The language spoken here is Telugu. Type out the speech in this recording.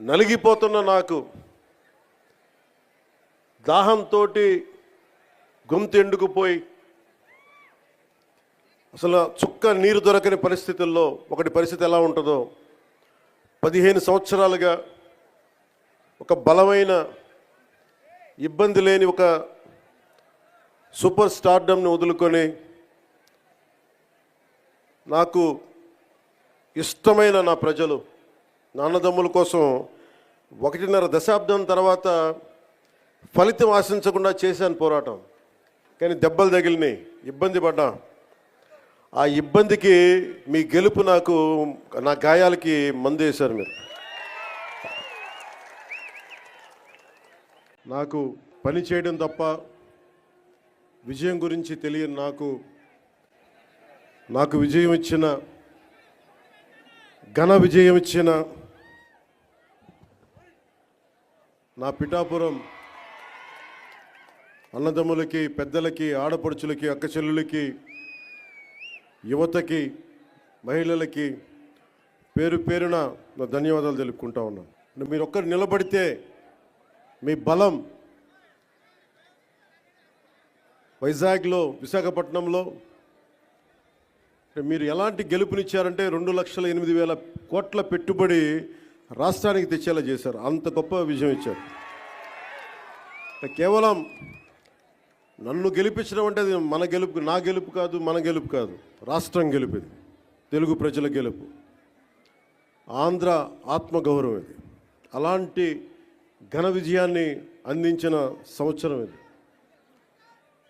నలిగిపోతున్న నాకు దాహంతో గొంతు ఎండుకుపోయి అసలు చుక్క నీరు దొరకని పరిస్థితుల్లో ఒకటి పరిస్థితి ఎలా ఉంటుందో పదిహేను సంవత్సరాలుగా ఒక బలమైన ఇబ్బంది లేని ఒక సూపర్ స్టార్డమ్ని వదులుకొని నాకు ఇష్టమైన నా ప్రజలు నాన్నదమ్ముల కోసం ఒకటిన్నర దశాబ్దం తర్వాత ఫలితం ఆశించకుండా చేశాను పోరాటం. కానీ దెబ్బలు తగిలినాయి. ఇబ్బంది పడ్డా. ఆ ఇబ్బందికి మీ గెలుపు నాకు నా గాయాలకి మందు వేశారు మీరు. నాకు పని చేయడం తప్ప విజయం గురించి తెలియని నాకు నాకు విజయం ఇచ్చిన ఘన విజయం ఇచ్చిన నా పిఠాపురం అన్నదమ్ములకి పెద్దలకి ఆడపడుచులకి అక్క చెల్లులకి యువతకి మహిళలకి పేరు పేరున నా ధన్యవాదాలు తెలుపుకుంటా ఉన్నాను మీరు ఒక్కరు నిలబడితే మీ బలం వైజాగ్లో విశాఖపట్నంలో మీరు ఎలాంటి గెలుపునిచ్చారంటే రెండు లక్షల ఎనిమిది వేల కోట్ల పెట్టుబడి రాష్ట్రానికి తెచ్చేలా చేశారు. అంత గొప్ప విజయం ఇచ్చారు. కేవలం నన్ను గెలిపించడం అంటే అది మన గెలుపు నా గెలుపు కాదు మన గెలుపు కాదు. రాష్ట్రం గెలుపు ఇది తెలుగు ప్రజల గెలుపు. ఆంధ్ర ఆత్మగౌరవం ఇది. అలాంటి ఘన విజయాన్ని అందించిన సంవత్సరం ఇది.